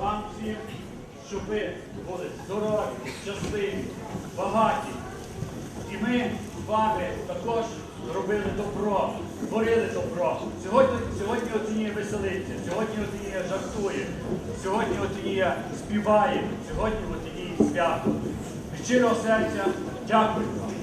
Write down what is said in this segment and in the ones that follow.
вам всім, щоб ви були здорові, щасливі, багаті. І ми з вами також робили добро, творили добро. Сьогодні, сьогодні Отинія веселиться, сьогодні Отинія жартує, сьогодні Отинія співає, сьогодні Отинії свято. Від щирого серця дякую вам.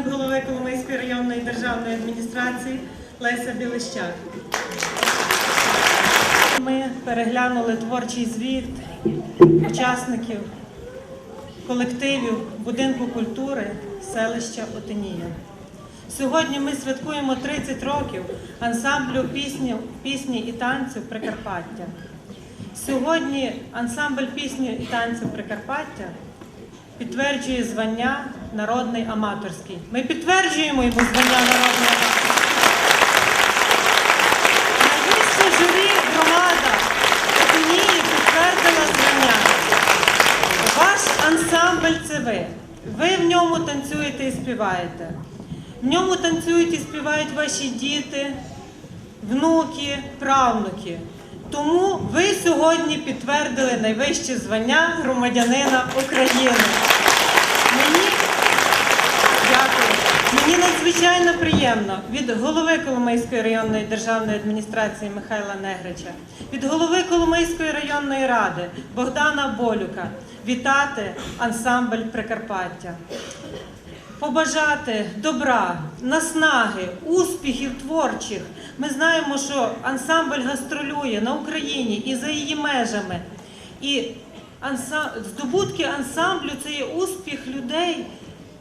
Заступник голови Коломийської районної державної адміністрації Леся Білищак. Ми переглянули творчий звіт учасників колективів будинку культури селища Отинія. Сьогодні ми святкуємо 30 років ансамблю пісні, пісні і танцю Прикарпаття. Сьогодні ансамбль пісні і танцю Прикарпаття підтверджує звання народний аматорський. Ми підтверджуємо йому звання народний аматорський. Найвище журі громада Отинії підтвердила звання. Ваш ансамбль це ви. Ви в ньому танцюєте і співаєте. В ньому танцюють і співають ваші діти, внуки, правнуки. Тому ви сьогодні підтвердили найвище звання громадянина України. Надзвичайно приємно від голови Коломийської районної державної адміністрації Михайла Негрича, від голови Коломийської районної ради Богдана Болюка вітати ансамбль Прикарпаття. Побажати добра, наснаги, успіхів творчих. Ми знаємо, що ансамбль гастролює на Україні і за її межами. І здобутки ансамблю це є успіх людей,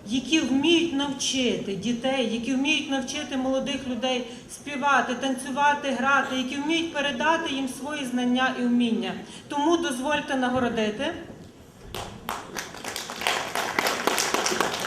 які вміють навчити дітей, які вміють навчити молодих людей співати, танцювати, грати, які вміють передати їм свої знання і вміння. Тому дозвольте нагородити.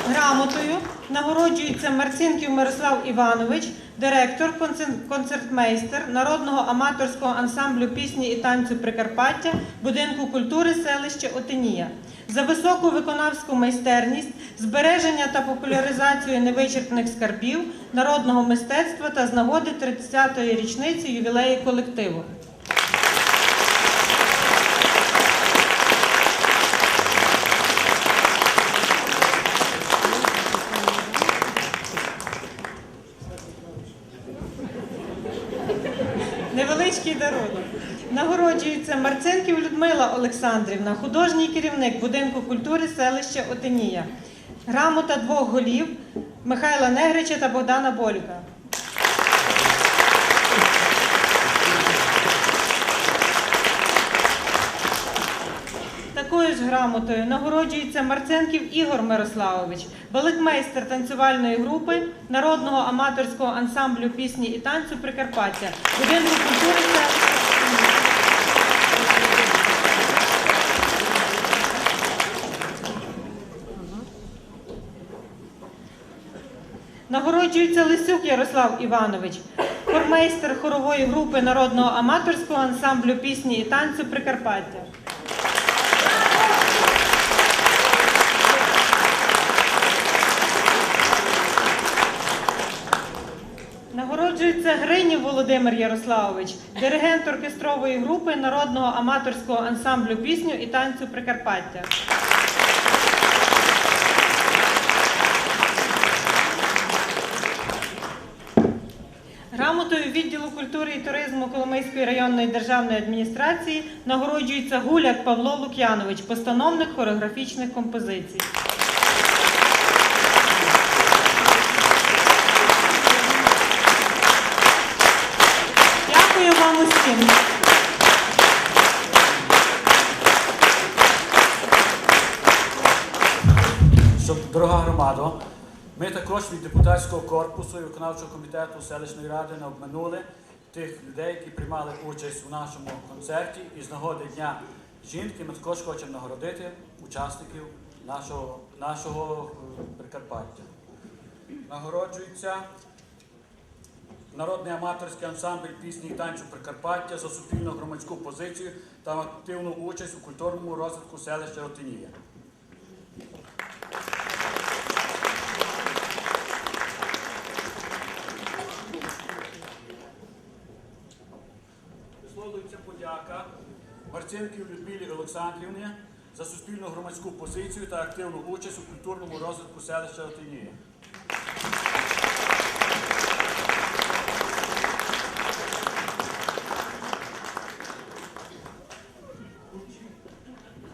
Грамотою нагороджується Марцинків Мирослав Іванович, директор, концер- концертмейстер народного аматорського ансамблю пісні і танцю Прикарпаття будинку культури селища Отинія. За високу виконавську майстерність, збереження та популяризацію невичерпних скарбів народного мистецтва та з нагоди 30-ї річниці ювілею колективу. Невеличкий дарунок. Нагороджується Марцинків Людмила Олександрівна, художній керівник будинку культури селища Отинія. Грамота двох голів Михайла Негрича та Богдана Болюка. Такою ж грамотою нагороджується Марценків Ігор Мирославович, балетмейстер танцювальної групи народного аматорського ансамблю пісні і танцю Прикарпаття, будинку культури селища. Нагороджується Лисюк Ярослав Іванович, хормейстер хорової групи народного аматорського ансамблю пісні і танцю Прикарпаття. Нагороджується Гринів Володимир Ярославович, диригент оркестрової групи народного аматорського ансамблю пісню і танцю Прикарпаття. Грамотою відділу культури і туризму Коломийської районної державної адміністрації нагороджується Гуляк Павло Лук'янович, постановник хореографічних композицій. Дякую вам усім. Щоб, дорога громада, ми також від депутатського корпусу і виконавчого комітету селищної ради не обминули тих людей, які приймали участь у нашому концерті. І з нагоди Дня жінки ми також хочемо нагородити учасників нашого, нашого е, Прикарпаття. Нагороджується народний аматорський ансамбль пісні і танцю Прикарпаття за суспільну громадську позицію та активну участь у культурному розвитку селища Ротинія. Подяка Марцинків Людмилі Олександрівні за суспільну громадську позицію та активну участь у культурному розвитку селища Ротинія.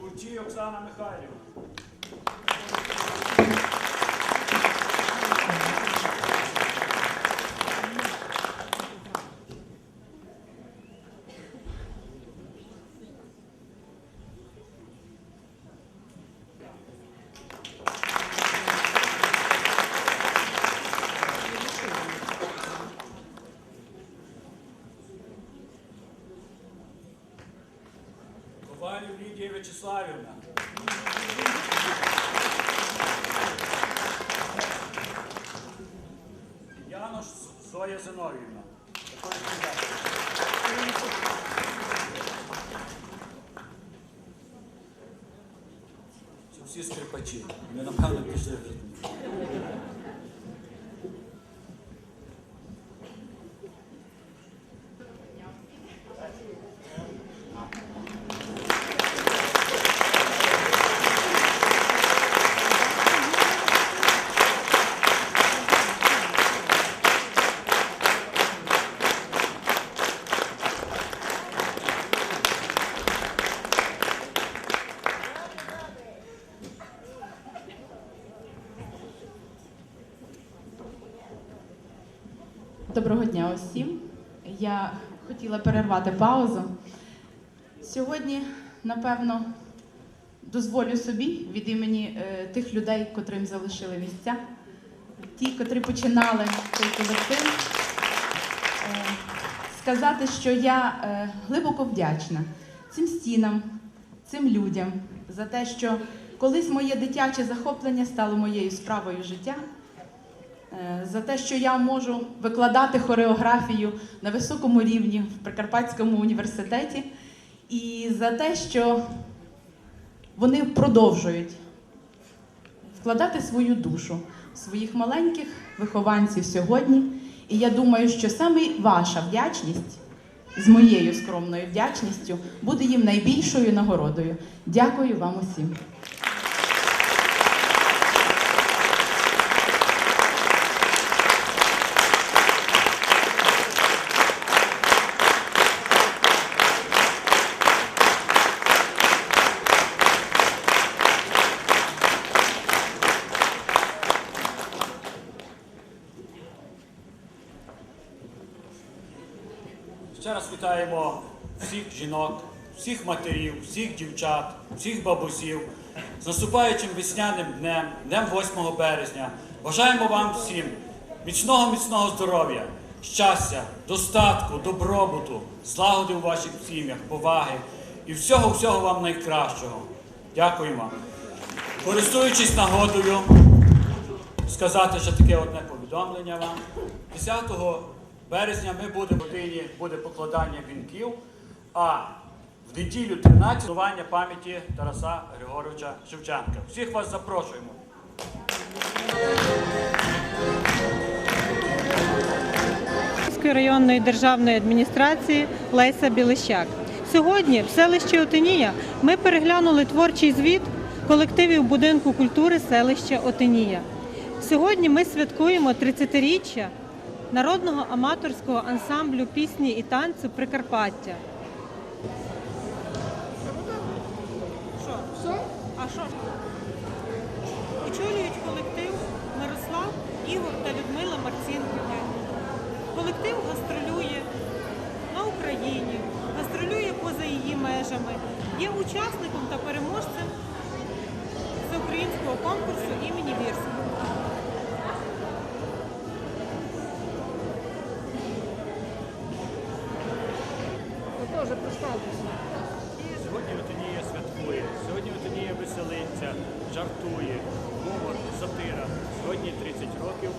Курчій Оксана Михайлівна. Вячеславівна. Янош Зоя Зиновівна. Це всі скрипачі. Ми, напевно, пішли в Доброго дня усім. Я хотіла перервати паузу. Сьогодні, напевно, дозволю собі від імені е, тих людей, котрим залишили місця, ті, котрі починали цей колектив, е, сказати, що я е, глибоко вдячна цим стінам, цим людям за те, що колись моє дитяче захоплення стало моєю справою життя. Е, за те, що я можу викладати хореографію на високому рівні в Прикарпатському університеті, і за те, що вони продовжують вкладати свою душу своїх маленьких вихованців сьогодні. І я думаю, що саме ваша вдячність з моєю скромною вдячністю буде їм найбільшою нагородою. Дякую вам усім. Ще раз вітаємо всіх жінок, всіх матерів, всіх дівчат, всіх бабусів з наступаючим весняним днем, днем 8 березня. Бажаємо вам всім міцного, міцного здоров'я, щастя, достатку, добробуту, злагоди у ваших сім'ях, поваги і всього, всього вам найкращого. Дякуємо. Користуючись нагодою, сказати ще таке одне повідомлення вам. 10 березня ми будемо годині буде покладання вінків, а в неділю 13 шанування пам'яті Тараса Григоровича Шевченка. Всіх вас запрошуємо. Районної державної адміністрації Леся Білищак. Сьогодні в селищі Отинія ми переглянули творчий звіт колективів будинку культури селища Отинія. Сьогодні ми святкуємо 30-річчя народного аматорського ансамблю пісні і танцю Прикарпаття. Що? А що? Очолюють колектив Мирослав, Ігор та Людмила Марцінківни. Колектив гастролює на Україні, гастролює поза її межами. Є учасником та переможцем всеукраїнського конкурсу імені Вірського. Сьогодні Отонія святкує, сьогодні Отонія веселиться, жартує, гумор, сатира. Сьогодні 30 років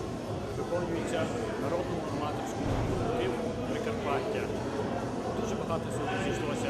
виконується народному аматорському колективу Прикарпаття. Дуже багато сьогодні зійшлося